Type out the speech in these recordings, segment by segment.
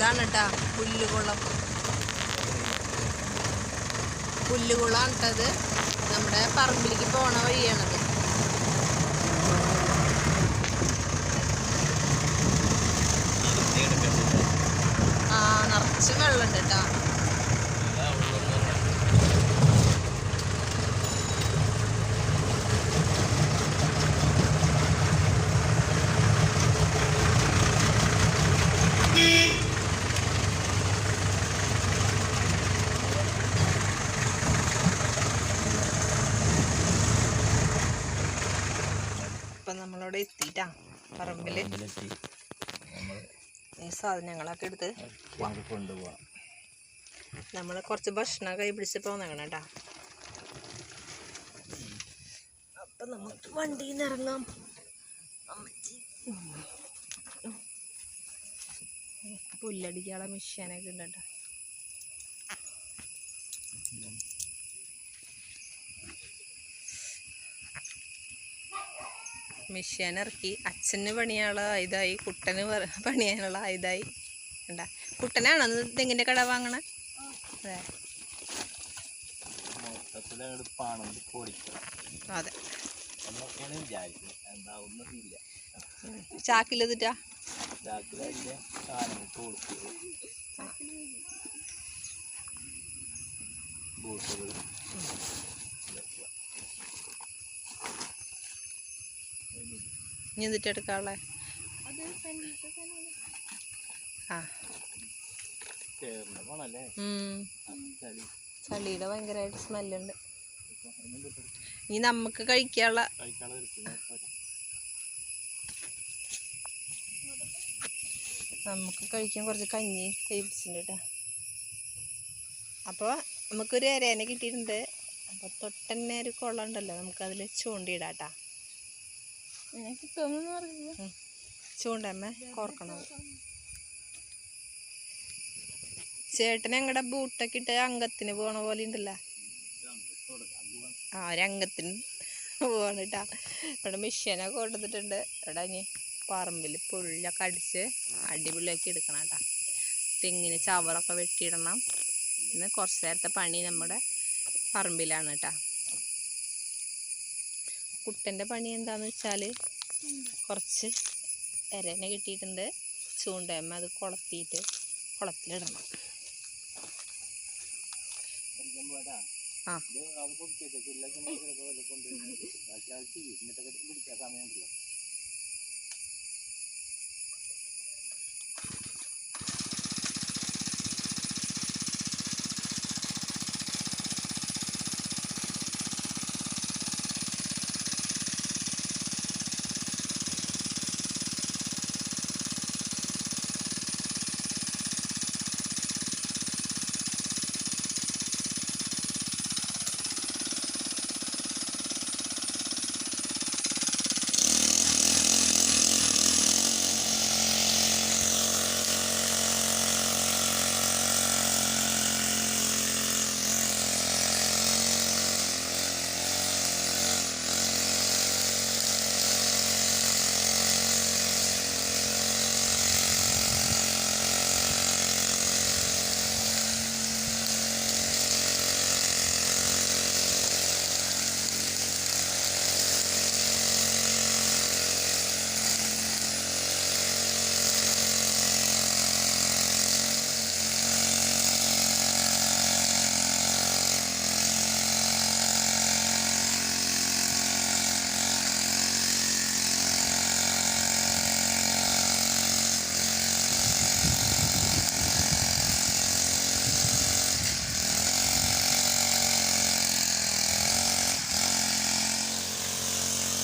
ഇതാണ് കേട്ടാ പുല്ലുകുളം. പുല്ലുകുളമാണ് കേട്ടത് നമ്മുടെ പറമ്പിലേക്ക് പോണ വഴിയാണത്. ആ നിറച്ച് വെള്ളം ഉണ്ട് കേട്ടാ ഇപ്പൊ നമ്മളവിടെ എത്തിയിട്ടാ പറമ്പിൽ. ഈ സാധനങ്ങളൊക്കെ എടുത്ത് കൊണ്ടുപോവാം. നമ്മൾ കുറച്ച് ഭക്ഷണം കൈ പിടിച്ച് പോന്നേക്കണം കേട്ടാ അപ്പൊ നമുക്ക് വണ്ടിയിൽ നിന്ന് ഇറങ്ങാം. അമ്മച്ചി. പുല്ലടിക്കാനുള്ള മെഷീനൊക്കെ ഉണ്ട് കേട്ടോ മെഷീൻ ഇറക്കി അച്ഛന് പണിയാനുള്ള ഇതായി കുട്ടന് പണിയാനുള്ള ഇതായി ഉണ്ടാ കുട്ടനാണോ തെങ്ങിന്റെ കട വാങ്ങണേ? അതെ. അതെ. ബൂട്ടുകൾ ഇനി എന്നിട്ട് എടുക്കാനുള്ള ആ. ചളിയുടെ ഭയങ്കരമായിട്ട് സ്മെല്ലുണ്ട്. ഇനി നമുക്ക് കഴിക്കാനുള്ള നമുക്ക് കഴിക്കാൻ കുറച്ച് കഞ്ഞി കൈ പിടിച്ചിട്ടുണ്ട് കേട്ടോ. അപ്പോൾ നമുക്കൊരു ഇരേനെ കിട്ടിയിട്ടുണ്ട്. അപ്പോൾ തൊട്ടന്നെ ഒരു കുളം ഉണ്ടല്ലോ നമുക്കതിൽ ചൂണ്ടിയിടാം കേട്ടാ. അറിയില്ല ചൂണ്ടമ്മ കോർക്കണത് ചേട്ടൻ ഞങ്ങളുടെ ബൂട്ടൊക്കെ ഇട്ട് അംഗത്തിന് പോണ പോലെ ഉണ്ടല്ല. ആ ഒരു അംഗത്തിന് പോവാണ് കേട്ടാ ഇവിടെ മെഷീനൊക്കെ കൊണ്ടുവന്നിട്ടുണ്ട്. ഇവിടെ ഇനി പറമ്പിൽ പുല്ലൊക്കെ അടിച്ച് അടിപൊളിയാക്കി എടുക്കണം കേട്ടാ തെങ്ങിന് ചവറൊക്കെ വെട്ടിയിടണം. ഇന്ന് കുറച്ച് നേരത്തെ പണി നമ്മുടെ പറമ്പിലാണ് കേട്ടാ കുട്ടന്റെ പണി എന്താന്ന് വെച്ചാൽ കുറച്ച് എരനെ കിട്ടിയിട്ടുണ്ട് ചൂണ്ടയമ്മ അത് കുളത്തിയിട്ട് കുളത്തിലിടണം. ആ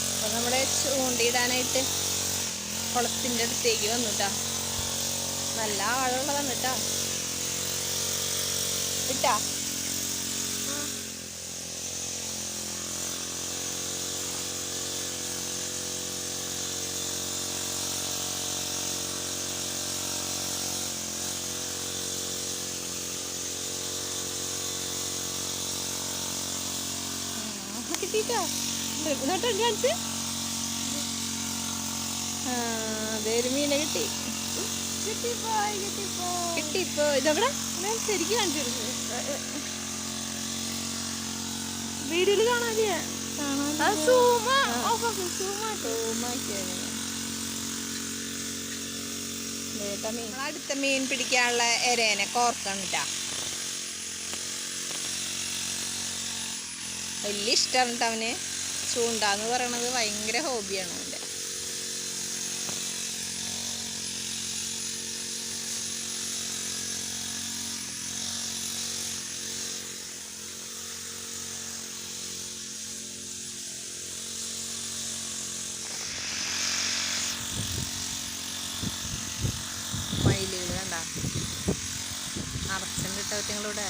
അപ്പോൾ നമ്മുടെ ചൂണ്ടിയിടാനായിട്ട് കുളത്തിന്റെ അടുത്തേക്ക് വന്നു കേട്ടോ നല്ല ആഴമുള്ളതാണ് കേട്ടോ ഇട്ടാ കിട്ടിട്ടോ എന്നിട്ട് കാണിച്ച് ആ അതേ ഒരു മീനെ കിട്ടി. കിട്ടി ഇതവിടെ ഇതെവിടെ ഞാൻ ശരിക്കും കാണിച്ചു വീഡിയോയിൽ കാണാനില്ല അടുത്ത മീൻ പിടിക്കാനുള്ള എരേനെ കോർക്കണ്ട വലിയ ഇഷ്ടമാണ് കേട്ടോ അവന്. ചൂണ്ടാന്ന് പറയണത് ഭയങ്കര ഹോബിയാണ്. നിറച്ചുണ്ട് കേട്ടോ അവറ്റങ്ങളിവിടെ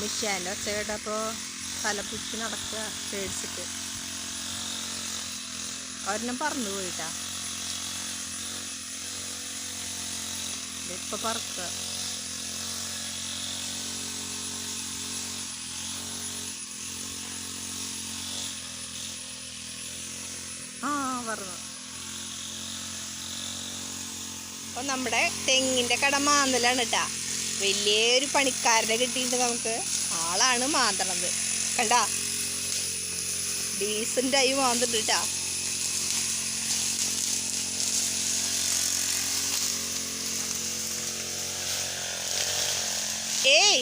മിഷ്യാന്റെ ഒച്ച കേട്ടപ്പോൾ തലപ്പുറ്റി നടക്കുക പേടിച്ചിട്ട്. ഒരെണ്ണം പറന്നു പോയിട്ടാ. ഇപ്പൊ പറക്കുക. ആ പറഞ്ഞു അപ്പൊ നമ്മുടെ തെങ്ങിന്റെ കട മാന്തലാണ് കേട്ടാ വലിയൊരു പണിക്കാരനെ കിട്ടിയിട്ടുണ്ട് നമുക്ക്. ആളാണ് മാന്തണത് കണ്ട? ഡീസന്റായി മാന്തുണ്ട് കേട്ടാ ഏയ്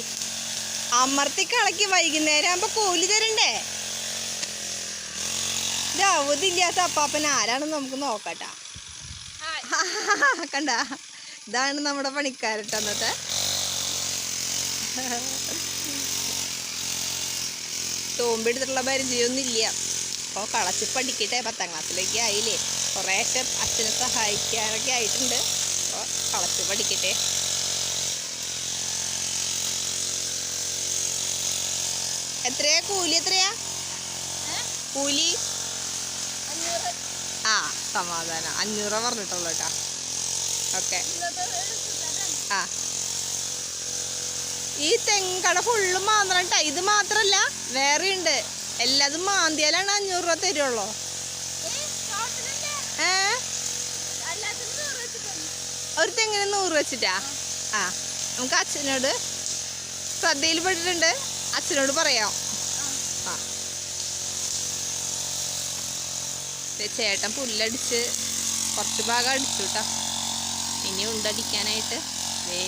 അമർത്തി കളക്കി വൈകുന്നേരം ആകുമ്പോ കൂലി തരണ്ടേ? ഇത് അവധില്ലാത്ത അപ്പാപ്പൻ ആരാണെന്ന് നമുക്ക് നോക്കട്ടാ കണ്ട? ഇതാണ് നമ്മുടെ പണിക്കാരട്ട് അന്നത്തെ. തോമ്പെടുത്തിട്ടുള്ള പരിചയമൊന്നും ഇല്ല അപ്പോൾ കളച്ച് പഠിക്കട്ടെ പത്താം ക്ലാസ്സിലേക്ക് ആയില്ലേ? കുറേശ്ശെ അച്ഛനെ സഹായിക്കാനൊക്കെ ആയിട്ടുണ്ട്. അപ്പോൾ കളച്ച് പഠിക്കട്ടെ. എത്രയാ? കൂലി എത്രയാ? കൂലി? ആ സമാധാനം. അഞ്ഞൂറ് പറഞ്ഞിട്ടുള്ളൂ കേട്ടോ. ഓക്കെ. ആ. ഈ തെങ്കട ഫുള്ളും ട്ടാ. ഇത് മാത്രല്ല വേറെ ഉണ്ട് എല്ലാതും മാന്തിയാലാണ് അഞ്ഞൂറ് രൂപ തരുള്ളൂ. ഏ? ഒരു തെങ്ങിന് നൂറ് വെച്ചിട്ടാ? ആ നമുക്ക് അച്ഛനോട് ശ്രദ്ധയിൽ പെട്ടിട്ടുണ്ട്. അച്ഛനോട് പറയാം. ആ. ചേട്ടൻ പുല്ലടിച്ച് കുറച്ച് ഭാഗം അടിച്ചു കേട്ടോ ഇനി ഉണ്ടടിക്കാനായിട്ട് ഏ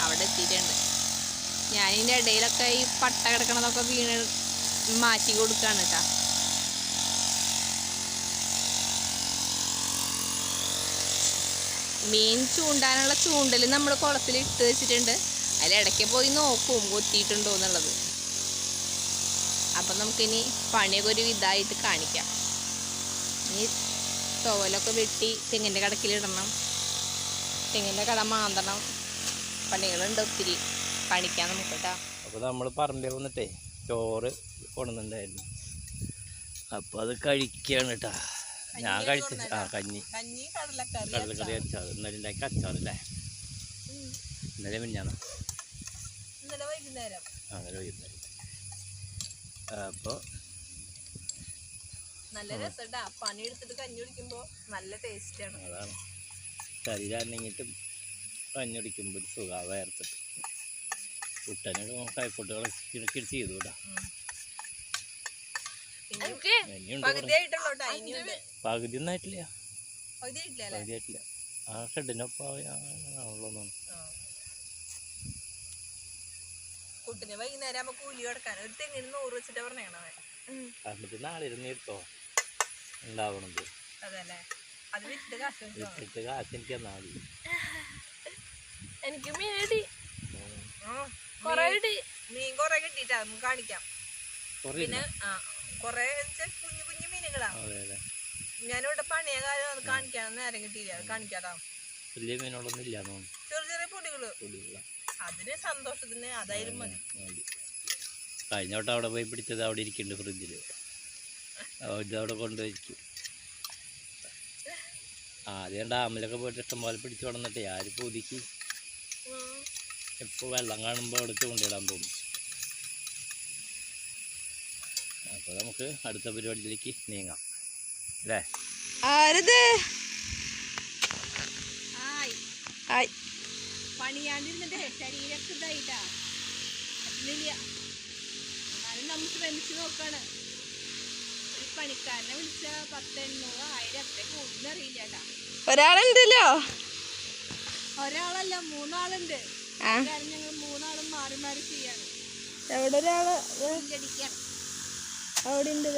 അവിടെ എത്തിയിട്ടുണ്ട്. ഞാനിതിന്റെ ഇടയിലൊക്കെ ഈ പട്ട കിടക്കണതൊക്കെ വീണ് മാറ്റി കൊടുക്കാണ് കേട്ടോ മീൻ ചൂണ്ടാനുള്ള ചൂണ്ടൽ നമ്മൾ കുളത്തിൽ ഇട്ട് വെച്ചിട്ടുണ്ട്. അതിൽ ഇടയ്ക്ക് പോയി നോക്കും കൊത്തിയിട്ടുണ്ടോ എന്നുള്ളത്. അപ്പം നമുക്കിനി പണിയൊക്കെ ഒരു ഇതായിട്ട് കാണിക്കാം. ഈ തോലൊക്കെ വെട്ടി തെങ്ങിന്റെ കടക്കിലിടണം. തെങ്ങിന്റെ കട മാന്തണം. പണികളുണ്ട് ഒത്തിരി. കാണിക്കാം നമുക്ക് കേട്ടോ അപ്പോൾ നമ്മൾ പറമ്പിൽ വന്നിട്ടേ ചോറ് കൊണ്ടുവന്നിട്ടുണ്ടായിരുന്നു. അപ്പോൾ അത് കഴിക്കുകയാണ് കേട്ടോ ഞാൻ കഴിച്ച ആ കഞ്ഞി. കടലക്കറി അച്ചാർ ഇന്നലെ ഉണ്ടാക്കി അച്ചാറല്ലേ ഇന്നലെ മിഞ്ഞാണ് ഇന്നലെ വൈകുന്നേരം. അങ്ങനെ വൈകുന്നേരം. അപ്പോൾ നല്ല രസട്ടാ പണി എടുത്തിട്ട് കഞ്ഞി കുടിക്കുമ്പോൾ നല്ല ടേസ്റ്റാണ് അതാണ്. അനങ്ങിയിട്ട് കഞ്ഞി കുടിക്കുമ്പോൾ ഒരു സുഖമാണ് വേർത്തിട്ട് കുട്ടന് കൈപ്പൊട്ടുകൾ കിടക്കി ചെയ്തു കേട്ടോ. പകുതി ഒന്നും ആയിട്ടില്ല. പകുതി ആയിട്ടില്ല ആ ഷെഡിനൊപ്പം ആണല്ലോ കുട്ടിന് വൈകുന്നേരം ആകുമ്പോ കൂലി കൊടുക്കാൻ. ഒരു തെങ്ങിന് നൂറ് വെച്ചിട്ട് ഉണ്ടാവണത്. അതല്ലേ? അത് വിറ്റ് കാശ്. കാശ് എനിക്ക് മതി. ആ, കൊറേ മീൻ കൊറേ കിട്ടിട്ടാ നമുക്ക് കാണിക്കാം. പിന്നെ ആ കൊറേ കുഞ്ഞു കുഞ്ഞു മീനുകളാ. അതെ അതെ. ഞാനിവിടെ പണിയ കാര്യം കാണിക്കാൻ നേരം കിട്ടിയില്ല കാണിക്കാതാ വലിയ മീനുകളൊന്നും ഇല്ല ചെറിയ ചെറിയ പൊടികൾ. അതിന് സന്തോഷത്തിന് അതായാലും മതി. മതി കഴിഞ്ഞ വട്ടം അവിടെ പോയി പിടിച്ചത് അവിടെ ഇരിക്കുന്നുണ്ട് ഫ്രിഡ്ജിൽ ഇതവിടെ കൊണ്ടുവയ്ക്കും. ആദ്യം ഡാമിലൊക്കെ പോയിട്ട് ഇഷ്ടംപോലെ പിടിച്ചു വളർന്നിട്ടേ ആര് പുതുക്കി? ഇപ്പോൾ വെള്ളം കാണുമ്പോൾ എടുത്ത് കൊണ്ടിടാൻ പോകും അപ്പോൾ നമുക്ക് അടുത്ത പരിപാടിയിലേക്ക് നീങ്ങാം. അല്ലേ? ആരത്? ഹായ് പണിയാണ്ടിരുന്നിട്ട് ശരീരമൊക്കെ ഇതായിട്ടാ. പറ്റുന്നില്ല എന്നാലും നമ്മൾ ശ്രമിച്ചു നോക്കാണ്. ഒരു പണിക്കാരനെ വിളിച്ച പത്ത് എണ്ണൂറ് ആയിരം എത്ര കൂടുന്നറിയില്ല കേട്ടാ. ഒരാളുണ്ടല്ലോ? ഒരാളല്ല മൂന്നാളുണ്ട്. എവിടെ ഒരാൾ? അവിടെ ഉണ്ട്.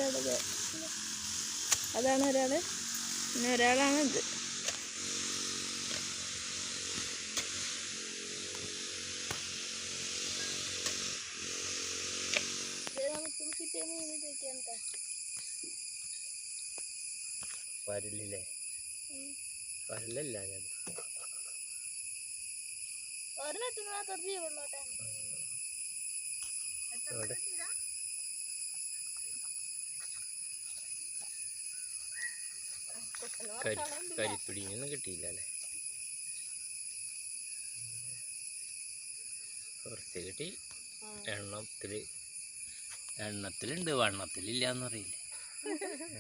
അതാണ് ഒരാൾ. പിന്നെ ഒരാളാണ് ഇത്. പരലില്ലേ? പരലല്ല ഞാൻ. കരിപ്പിടിയൊന്നും കിട്ടിയില്ല അല്ലേ കുറച്ച് കിട്ടി. എണ്ണത്തിൽ എണ്ണത്തിലുണ്ട് വണ്ണത്തിലില്ല എന്ന് പറയില്ലേ?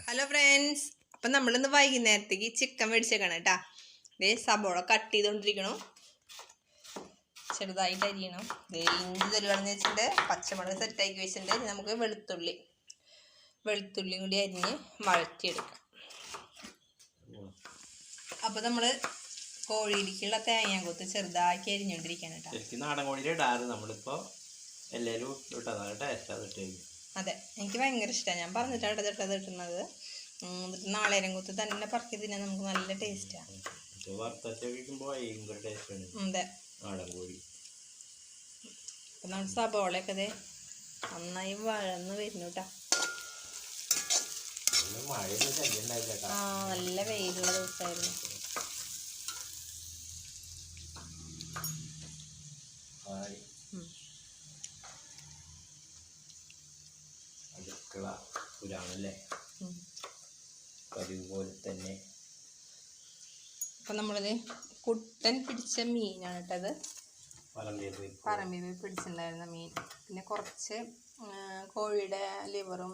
ഹലോ ഫ്രണ്ട്സ് അപ്പം നമ്മളിന്ന് വൈകുന്നേരത്തേക്ക് ചിക്കൻ മേടിച്ചേക്കണം കേട്ടാ. ദേ സബോള കട്ട് ചെയ്തുകൊണ്ടിരിക്കണു ചെറുതായിട്ട് അരിയണം ഇഞ്ചി തരുവാണെന്ന് വെച്ചിട്ട് പച്ചമുളക് സെറ്റാക്കി വെച്ചിട്ടുണ്ട്. ഇനി നമുക്ക് വെളുത്തുള്ളി വെളുത്തുള്ളിയും കൂടി അരിഞ്ഞ് വഴറ്റിയെടുക്കാം. അപ്പോൾ നമ്മൾ കോഴിയിലേക്കുള്ള തേങ്ങ കൊത്ത് ചെറുതാക്കി അരിഞ്ഞുകൊണ്ടിരിക്കുകയാണ് കേട്ടോ. ശരിക്കും നാടൻ കോഴിയുടെ ഇടാറ് നമ്മളിപ്പോ എല്ലാവരും ഇട്ടതാണ് ടേസ്റ്റ് അത് ഇട്ട് കഴിഞ്ഞു അതെ എനിക്ക് ഭയങ്കര ഇഷ്ടമാണ് ഞാൻ പറഞ്ഞിട്ടാണ് ചേട്ടത് ഇട്ടുന്നത് എന്നിട്ട് നാളേരം കൊത്ത് തന്നെ പറക്കി തിന്നാൻ നമുക്ക് നല്ല ടേസ്റ്റാണ് അതെ. നാടൻ കോഴി അപ്പം നമ്മൾ സബോളയൊക്കെ ദേ നന്നായി വഴന്ന് വരുന്നു കേട്ടോ ആ നല്ല വെയിലുള്ള ദിവസമായിരുന്നു. അടുക്കള പുരാണല്ലേ. പതിവ് പോലെ തന്നെ. അപ്പം നമ്മളിത് കുട്ടൻ പിടിച്ച മീനാണ് കേട്ടത് പറമ്പിൽ പിടിച്ചിട്ടുണ്ടായിരുന്ന മീൻ. പിന്നെ കുറച്ച് കോഴിയുടെ ലിവറും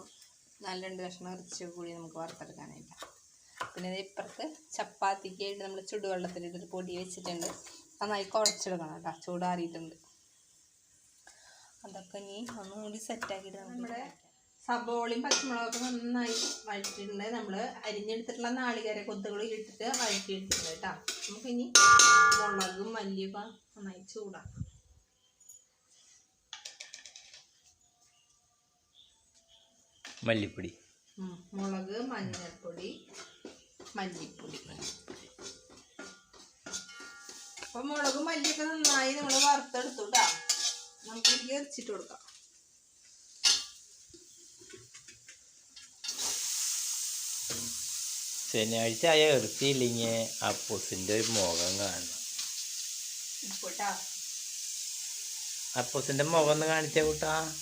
നല്ല രണ്ട് കഷ്ണം ഇറച്ചി കൂടി നമുക്ക് വറുത്തെടുക്കാനായിട്ട്. പിന്നെ ഇപ്പുറത്ത് ചപ്പാത്തിക്ക് ആയിട്ട് നമ്മൾ ചുടുവെള്ളത്തിലിട്ടൊരു പൊടി വെച്ചിട്ടുണ്ട്. നന്നായി കുഴച്ചെടുക്കണം കേട്ടോ. ചൂടാറിയിട്ടുണ്ട്. അതൊക്കെ ഇനി ഒന്നും കൂടി സെറ്റാക്കിയിട്ട് നമ്മുടെ സബോളയും പച്ചമുളകൊക്കെ നന്നായി വഴറ്റിയിട്ടുണ്ട്. നമ്മൾ അരിഞ്ഞെടുത്തിട്ടുള്ള നാളികേര കൊത്തുകൾ ഇട്ടിട്ട് വഴറ്റിയെടുത്തിട്ടുണ്ട് കേട്ടോ. നമുക്കിനി മുളകും മല്ലിയൊക്കെ നന്നായി ചൂടാക്കാം. മല്ലിപ്പൊടി. മുളക് മഞ്ഞൾപ്പൊടി മല്ലിപ്പൊടി. അപ്പൊ മുളകും മല്ലിയൊക്കെ നന്നായി നമ്മൾ വറുത്തെടുത്തു കേട്ടോ. നമുക്ക് ഇതിലേക്ക് എറിച്ചിട്ട് കൊടുക്കാം. ശനിയാഴ്ച ആയ എടുത്തില്ലെങ്കിൽ അപ്പൂസിന്റെ ഒരു മുഖം കാണണം. അപ്പൂസിന്റെ മുഖം ഒന്ന് കാണിച്ചേ കൂട്ടാ.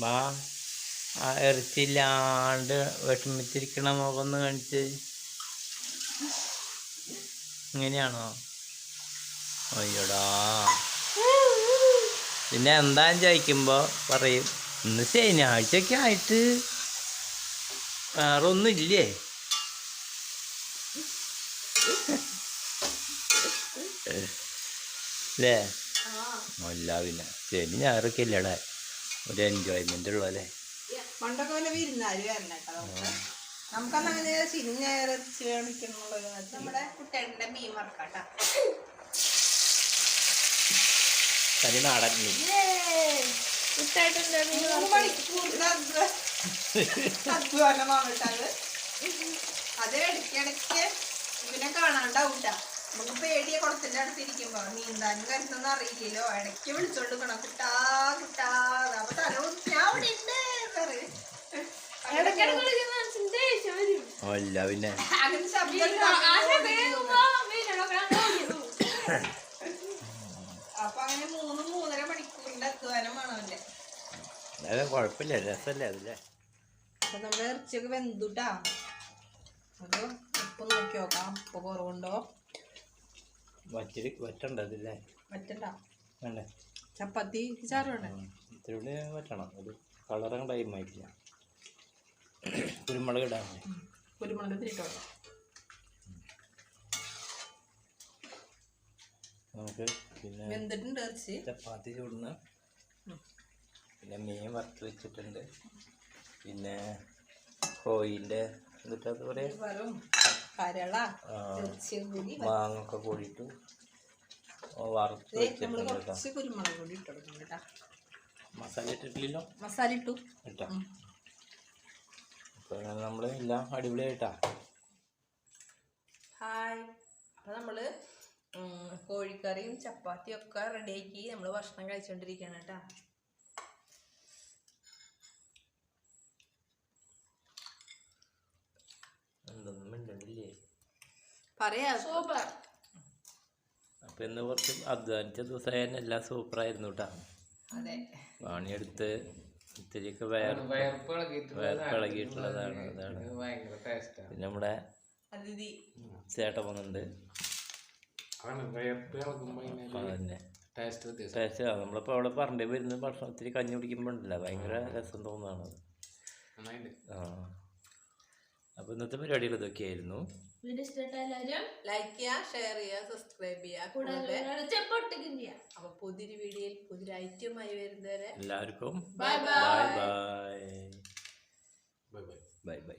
വാ. ആ എറച്ചില്ലാണ്ട് വിഷമിച്ചിരിക്കണ മുഖം ഒന്ന് കാണിച്ച്. ഇങ്ങനെയാണോ? അയ്യോടാ. പിന്നെ എന്താന്ന് ചോദിക്കുമ്പോ പറയും. ഇന്ന് ശനിയാഴ്ചയൊക്കെ ആയിട്ട് വേറെ ഒന്നും ഇല്ലേ അല്ലേ അല്ല പിന്നെ ശനി ഞായറൊക്കെ ഇല്ലടാ ഒരു എൻജോയ്മെന്റ് ഉള്ളു അല്ലേ? പണ്ടൊക്കെ വല്ല വിരുന്നാര് വരണം കേട്ടോ നമുക്കന്ന് അങ്ങനെ ശനി നമ്മുടെ മീൻ വറക്കാട്ടോ തനി നാടൻ മീൻ. അധ്വാനമാണ് കേട്ടോ അത്. അത് ഇടയ്ക്കിടയ്ക്ക് ഇവനെ കാണാണ്ടാവും ട്ടാ. നമുക്ക് പേടിയ കുളത്തിന്റെ അടുത്ത് ഇരിക്കുമ്പോ. നീന്താനും കരുതെന്ന് അറിയില്ലല്ലോ. ഇടയ്ക്ക് വിളിച്ചോണ്ട് പോണം കുട്ടാ കുട്ടാ. അപ്പൊ തല ഞാൻ അവിടെ ഉണ്ട് പറയും. അങ്ങനെ ശബ്ദം ഉണ്ടാക്കി അപ്പൊ അങ്ങനെ മൂന്ന് മൂന്നര മണിക്കൂറിന്റെ അധ്വാനമാണ് അവന്റെ അതെ കുഴപ്പമില്ല രസമല്ലേ അതല്ലേ അപ്പൊ നമ്മുടെ ഇറച്ചിയൊക്കെ വെന്തുട്ടാ. നമുക്ക് ഉപ്പ് നോക്കി നോക്കാം ഉപ്പ് കുറവുണ്ടോ? വച്ചിരി വറ്റണ്ട അതില്ലേ വറ്റണ്ട. വേണ്ടേ? ചപ്പാത്തി ചാറ് വേണ്ടേ ഇത്തിരി കൂടി വറ്റണം. ഒരു കളറും ടൈം ആയിട്ടില്ല. കുരുമുളക് ഇടാൻ കുരുമുളക് നമുക്ക് പിന്നെ വെന്തിട്ടുണ്ട് ഇറച്ചി. ചപ്പാത്തി ചൂടുന്ന പിന്നെ മീൻ വറുത്ത് വെച്ചിട്ടുണ്ട്. പിന്നെ കോയിന്റെ എന്നിട്ട് പറയുക മാങ്ങ ഒക്കെ കൂടിയിട്ട് വറുത്ത് വെച്ചിട്ടുണ്ട് മസാല ഇട്ടിട്ടില്ലല്ലോ? മസാല ഇട്ടു. ഇട്ടോ. അപ്പോൾ നമ്മൾ എല്ലാം അടിപൊളിയായിട്ടാ. ഹായ്. അപ്പോൾ നമ്മൾ കോഴിക്കറിയും ചപ്പാത്തിയും ഒക്കെ റെഡിയാക്കി നമ്മൾ ഭക്ഷണം കഴിച്ചുകൊണ്ടിരിക്കുകയാണ് കേട്ടോ എന്തൊന്നും മിണ്ടണ്ടില്ലേ പറയാ. സൂപ്പർ. അപ്പോൾ ഇന്ന് കുറച്ച് അധ്വാനിച്ച ദിവസമായിരുന്നു എല്ലാം സൂപ്പറായിരുന്നു കേട്ടോ അതെ. പണിയെടുത്ത് ഇത്തിരിയൊക്കെ വയർ വയർപ്പിളകിയിട്ടുള്ളതാണ് അതാണ്. പിന്നെ നമ്മുടെ അതിഥി. ചേട്ടൻ വന്നിട്ടുണ്ട്. ടേസ്റ്റ് നമ്മളിപ്പോൾ അവിടെ പറമ്പേ വരുന്ന ഭക്ഷണം ഇത്തിരി കഞ്ഞി കുടിക്കുമ്പോൾ ഉണ്ടല്ല. ഭയങ്കര രസം തോന്നുന്നതാണ് ആ. അപ്പോൾ ഇന്നത്തെ പരിപാടികൾ ഇതൊക്കെയായിരുന്നു. വീഡിയോ ഇഷ്ടപ്പെട്ട എല്ലാവരും ലൈക്ക് ചെയ്യുക ഷെയർ ചെയ്യുക സബ്സ്ക്രൈബ് ചെയ്യുക. കൂടാതെ അപ്പൊ പുതിയൊരു വീഡിയോയിൽ പുതിയൊരു ഐറ്റമായി വരുന്നവരെ എല്ലാവർക്കും bye bye bye bye bye bye